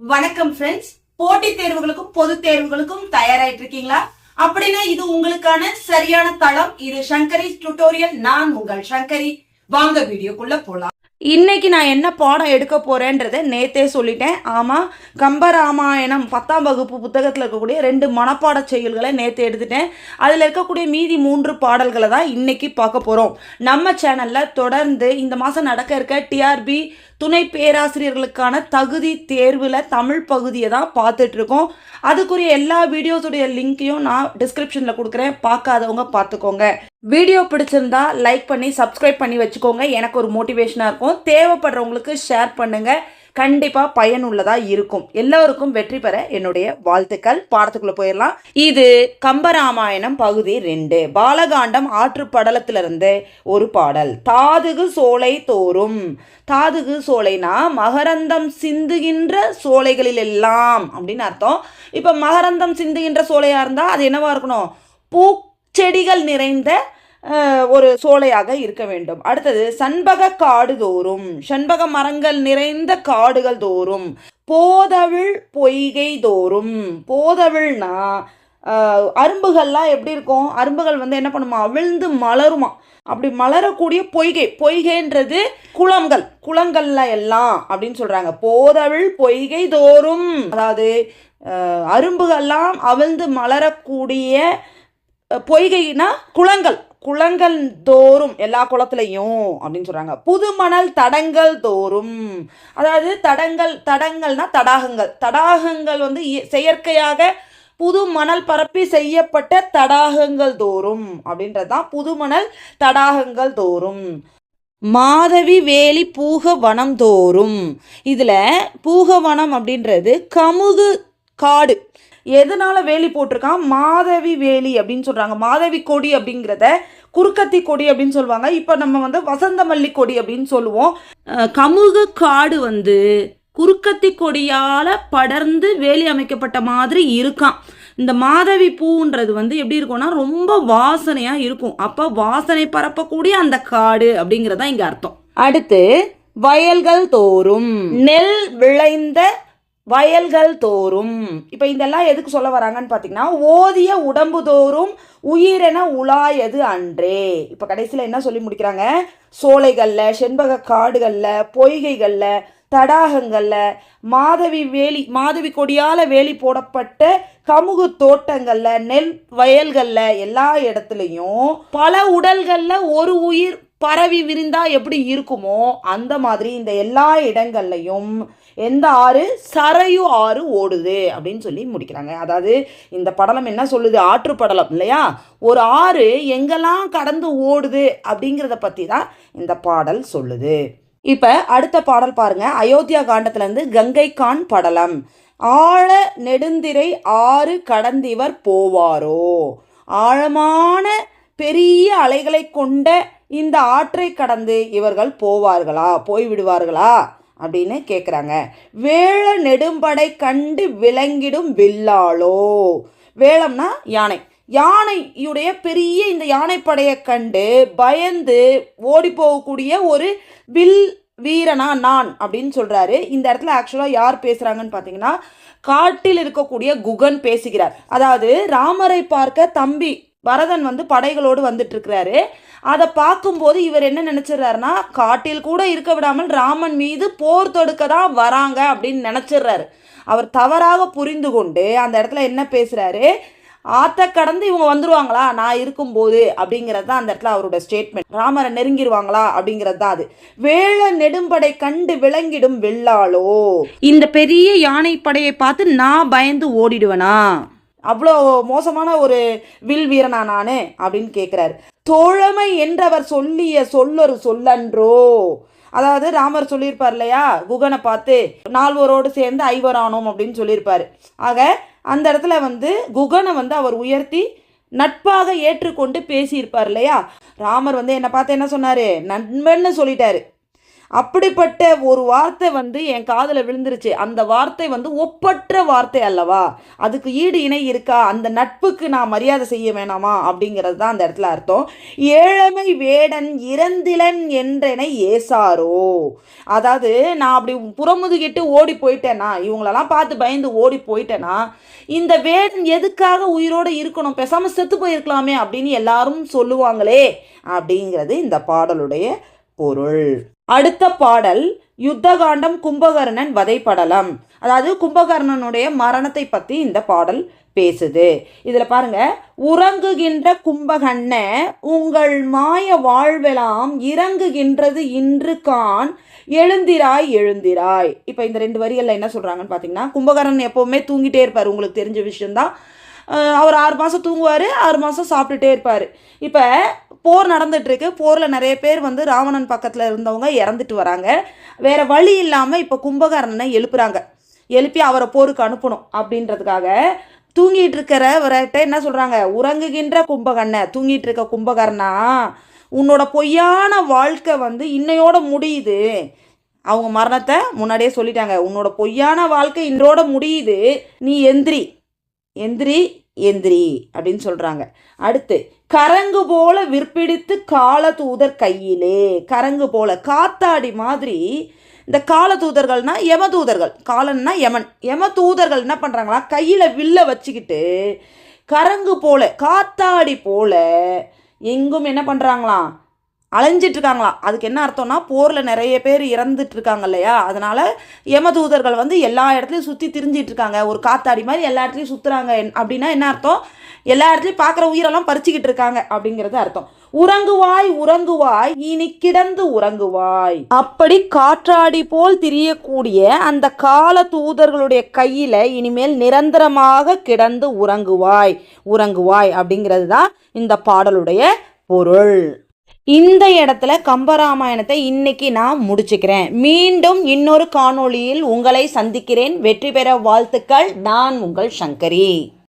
வணக்கம் ஃப்ரெண்ட்ஸ் போட்டி தேர்வுகளுக்கும் பொது தேர்வுகளுக்கும் தயாராயிட்டு இருக்கீங்களா அப்படின்னா இது உங்களுக்கான சரியான தளம். இது சங்கரி டுட்டோரியல் நான் உங்கள் சங்கரி வாங்க வீடியோக்குள்ள போலாம். இன்றைக்கி நான் என்ன பாடம் எடுக்க போகிறேன்றதை நேத்தே சொல்லிட்டேன். ஆமாம் கம்பராமாயணம் பத்தாம் வகுப்பு புத்தகத்தில் இருக்கக்கூடிய ரெண்டு மனப்பாட செயல்களை நேற்று எடுத்துட்டேன். அதில் இருக்கக்கூடிய மீதி மூன்று பாடல்களை தான் இன்றைக்கி பார்க்க போகிறோம் நம்ம சேனலில் தொடர்ந்து இந்த மாதம் நடக்க இருக்க டிஆர்பி துணை பேராசிரியர்களுக்கான தகுதி தேர்வில் தமிழ் பகுதியை தான் பார்த்துட்ருக்கோம் அதுக்குரிய எல்லா வீடியோஸுடைய லிங்க்கையும் நான் டிஸ்கிரிப்ஷனில் கொடுக்குறேன். பார்க்காதவங்க பார்த்துக்கோங்க. வீடியோ பிடிச்சிருந்தா லைக் பண்ணி சப்ஸ்கிரைப் பண்ணி வச்சுக்கோங்க. எனக்கு ஒரு மோட்டிவேஷனாக இருக்கும். தேவைப்படுறவங்களுக்கு ஷேர் பண்ணுங்கள் கண்டிப்பாக பயனுள்ளதாக இருக்கும். எல்லோருக்கும் வெற்றி பெற என்னுடைய வாழ்த்துக்கள். பாடத்துக்குள்ளே போயிடலாம். இது கம்பராமாயணம் பகுதி ரெண்டு. பாலகாண்டம் ஆற்றுப்படலத்திலிருந்து ஒரு பாடல். தாதுகு சோலை தோறும். தாதுகு சோலைனா மகரந்தம் சிந்துகின்ற சோலைகளில் எல்லாம் அப்படின்னு அர்த்தம். இப்போ மகரந்தம் சிந்துகின்ற சோலையாக இருந்தால் அது என்னவா இருக்கணும்? பூச்செடிகள் நிறைந்த ஒரு சோலையாக இருக்க வேண்டும். அடுத்தது சண்பக காடு தோறும் சண்பக மரங்கள் நிறைந்த காடுகள் தோறும் போதவிழ் பொய்கை தோறும் போதவிழ்னா அரும்புகள்லாம் எப்படி இருக்கும்? அரும்புகள் வந்து என்ன பண்ணுமா? அவிழ்ந்து மலருமா? அப்படி மலரக்கூடிய பொய்கை பொய்கைன்றது குளங்கள் குளங்கள்ல எல்லாம் அப்படின்னு சொல்றாங்க. போதவிழ் பொய்கை தோறும் அதாவது அரும்புகள்லாம் அவிழ்ந்து மலரக்கூடிய பொய்கைனா குளங்கள். குளங்கள் தோறும் எல்லா குளத்துலையும் அப்படின்னு சொல்கிறாங்க புது மணல் தடங்கள் தோறும். அதாவது தடங்கள் தடங்கள்னா தடாகங்கள். தடாகங்கள் வந்து செயற்கையாக புது மணல் பரப்பி செய்யப்பட்ட தடாகங்கள் தோறும் அப்படின்றது தான் புது மணல் தடாகங்கள் தோறும். மாதவி வேலி பூக வனம் தோறும். இதில் பூகவனம் அப்படின்றது கமுகு காடு. எதனால வேலி போட்டிருக்கான்? மாதவி வேலி அப்படின்னு சொல்றாங்க. மாதவி கொடி அப்படிங்கிறத குறுக்கத்தி கொடி அப்படின்னு சொல்லுவாங்க. இப்போ நம்ம வந்து வசந்த மல்லி கொடி அப்படின்னு சொல்லுவோம். கமுகு காடு வந்து குறுக்கத்தி கொடியால படர்ந்து வேலி அமைக்கப்பட்ட மாதிரி இருக்கான் இந்த மாதவி பூன்றது வந்து எப்படி இருக்கும்னா ரொம்ப வாசனையா இருக்கும். அப்ப வாசனை பரப்பக்கூடிய அந்த காடு அப்படிங்கறதா இங்க அர்த்தம். அடுத்து வயல்கள் தோறும் நெல் விளைந்த வயல்கள் தோறும். இப்போ இதெல்லாம் எதுக்கு சொல்ல வராங்கன்னு பார்த்தீங்கன்னா ஓதிய உடம்பு தோறும் உயிரென உலாயது அன்றே. இப்போ கடைசியில் என்ன சொல்லி முடிக்கிறாங்க? சோலைகளில் செண்பக காடுகளில் பொய்கைகளில் தடாகங்களில் மாதவி வேலி மாதவி கொடியால் வேலி போடப்பட்ட கமுகு தோட்டங்களில் நெல் வயல்களில் எல்லா இடத்துலையும் பல உடல்களில் ஒரு உயிர் பரவி விரிந்தா எப்படி இருக்குமோ அந்த மாதிரி இந்த எல்லா இடங்கள்லையும் எந்த ஆறு? சரையு ஆறு ஓடுது அப்படின்னு சொல்லி முடிக்கிறாங்க. அதாவது இந்த படலம் என்ன சொல்லுது? ஆற்று படலம் இல்லையா? ஒரு ஆறு எங்கெல்லாம் கடந்து ஓடுது அப்படிங்கிறத பற்றி தான் இந்த பாடல் சொல்லுது. இப்போ அடுத்த பாடல் பாருங்கள் அயோத்தியா காண்டத்துலேருந்து கங்கை கான் படலம். ஆழ நெடுந்திரை ஆறு கடந்திவர் போவாரோ? ஆழமான பெரிய அலைகளை கொண்ட இந்த ஆற்றை கடந்து இவர்கள் போவார்களா? போய் விடுவார்களா அப்படின்னு கேட்குறாங்க வேள நெடும்படை கண்டு விளங்கிடும் வில்லாளோ? வேளம்னா யானை. யானையுடைய பெரிய இந்த யானைப்படையை கண்டு பயந்து ஓடி போகக்கூடிய ஒரு வில் வீரனா நான் அப்படின்னு சொல்கிறாரு இந்த இடத்துல ஆக்சுவலாக யார் பேசுகிறாங்கன்னு பார்த்தீங்கன்னா காட்டில் இருக்கக்கூடிய குகன் பேசுகிறார். அதாவது ராமரை பார்க்க தம்பி பரதன் வந்து படைகளோடு வந்துட்டு இருக்கிறாரு அதை பார்க்கும்போது இவர் என்ன நினச்சிடுறாருன்னா காட்டில் கூட இருக்க விடாமல் ராமன் மீது போர் தொடுக்க தான் வராங்க அப்படின்னு நினைச்சிடுறாரு. அவர் தவறாக புரிந்து கொண்டு அந்த இடத்துல என்ன பேசுறாரு? ஆத்த கடந்து இவங்க வந்துருவாங்களா? நான் இருக்கும்போது அப்படிங்கிறது தான் அந்த இடத்துல அவரோட ஸ்டேட்மெண்ட் ராமரை நெருங்கிடுவாங்களா அப்படிங்கிறது தான் அது. வேள நெடும்படை கண்டு விளங்கிடும் வெள்ளாளோ? இந்த பெரிய யானை படையை பார்த்து நான் பயந்து ஓடிடுவேனா? அவ்வளோ மோசமான ஒரு வில் வீரனா நான் அப்படின்னு கேட்குறாரு தோழமை என்றவர் சொல்லிய சொல்லொரு சொல்லன்றோ? அதாவது ராமர் சொல்லியிருப்பார் இல்லையா? குகனை பார்த்து நால்வரோடு சேர்ந்து ஐவரானோம் அப்படின்னு சொல்லியிருப்பார். ஆக அந்த இடத்துல வந்து குகனை வந்து அவர் உயர்த்தி நட்பாக ஏற்றுக்கொண்டு பேசியிருப்பார் இல்லையா? ராமர் வந்து என்னை பார்த்து என்ன சொன்னார்? நண்பன்னு சொல்லிட்டாரு. அப்படிப்பட்ட ஒரு வார்த்தை வந்து என் காதில் விழுந்துருச்சு. அந்த வார்த்தை வந்து ஒப்பற்ற வார்த்தை அல்லவா? அதுக்கு ஈடு இணை இருக்கா? அந்த நட்புக்கு நான் மரியாதை செய்ய வேணாமா? அப்படிங்கிறது தான் அந்த இடத்துல அர்த்தம். ஏழமை வேடன் இறந்திலன் என்றனை ஏசாரோ. அதாவது நான் அப்படி புறமுதுகிட்டு ஓடி போயிட்டேனா? இவங்களெல்லாம் பார்த்து பயந்து ஓடி போயிட்டேனா? இந்த வேடன் எதுக்காக உயிரோடு இருக்கணும்? பேசாமல் செத்து போயிருக்கலாமே அப்படின்னு எல்லாரும் சொல்லுவாங்களே அப்படிங்கிறது இந்த பாடலுடைய பொருள். அடுத்த பாடல் யுத்தகாண்டம் கும்பகர்ணன் வதைப்படலம். அதாவது கும்பகர்ணனுடைய மரணத்தை பற்றி இந்த பாடல் பேசுது. இதில் பாருங்க உறங்குகின்ற கும்பகண்ண உங்கள் மாய வாழ்வெலாம் இறங்குகின்றது இன்று கான் எழுந்திராய் எழுந்திராய். இப்போ இந்த ரெண்டு வரிகளில் என்ன சொல்கிறாங்கன்னு பார்த்தீங்கன்னா கும்பகர்ணன் எப்போவுமே தூங்கிட்டே இருப்பார் உங்களுக்கு தெரிஞ்ச விஷயம்தான். அவர் ஆறு மாதம் தூங்குவார் ஆறு மாதம் சாப்பிட்டுட்டே இருப்பார். இப்போ போர் நடந்துட்டுருக்கு. போரில் நிறைய பேர் வந்து ராவணன் பக்கத்தில் இருந்தவங்க இறந்துட்டு வராங்க. வேறு வழி இல்லாமல் இப்போ கும்பகர்ணனை எழுப்புறாங்க. எழுப்பி அவரை போருக்கு அனுப்பணும் அப்படின்றதுக்காக தூங்கிட்டு இருக்கிறவர்கிட்ட என்ன சொல்கிறாங்க உறங்குகின்ற கும்பகர்ண தூங்கிட்டு இருக்க கும்பகர்ணா உன்னோட பொய்யான வாழ்க்கை வந்து இன்னையோட முடியுது. அவங்க மரணத்தை முன்னாடியே சொல்லிட்டாங்க. உன்னோட பொய்யான வாழ்க்கை இன்றோட முடியுது. நீ எந்திரி. எந்திரி எந்திரி அப்படின்னு சொல்கிறாங்க அடுத்து கரங்கு போல விற்பிடித்து காலதூதர் கையிலே. கரங்கு போல காத்தாடி மாதிரி இந்த காலதூதர்கள்னால் யமதூதர்கள். காலன்னா யமன். யம தூதர்கள் என்ன பண்ணுறாங்களா கையில் வில்ல வச்சுக்கிட்டு கரங்கு போல காத்தாடி போல எங்கும் என்ன பண்ணுறாங்களாம் அலைஞ்சிட்டு இருக்காங்களாம் அதுக்கு என்ன அர்த்தம்னா போரில் நிறைய பேர் இறந்துட்டு இருக்காங்க இல்லையா அதனால யமதூதர்கள் வந்து எல்லா இடத்துலையும் சுற்றி திரிஞ்சிட்டு இருக்காங்க ஒரு காத்தாடி மாதிரி எல்லா இடத்துலையும் சுற்றுறாங்க அப்படின்னா என்ன அர்த்தம்? எல்லா இடத்துலையும் பார்க்குற உயிரெல்லாம் பறிச்சுக்கிட்டு இருக்காங்க அப்படிங்கிறது அர்த்தம். உறங்குவாய் உறங்குவாய் இனி கிடந்து உறங்குவாய். அப்படி காற்றாடி போல் திரியக்கூடிய அந்த கால தூதர்களுடைய கையில இனிமேல் நிரந்தரமாக கிடந்து உறங்குவாய். உறங்குவாய் அப்படிங்கிறது தான் இந்த பாடலுடைய பொருள். இந்த இடத்துல கம்பராமாயணத்தை இன்னைக்கு நான் முடிச்சுக்கிறேன். மீண்டும் இன்னொரு காணொளியில் உங்களை சந்திக்கிறேன். வெற்றி பெற வாழ்த்துக்கள். நான் உங்கள் சங்கரி.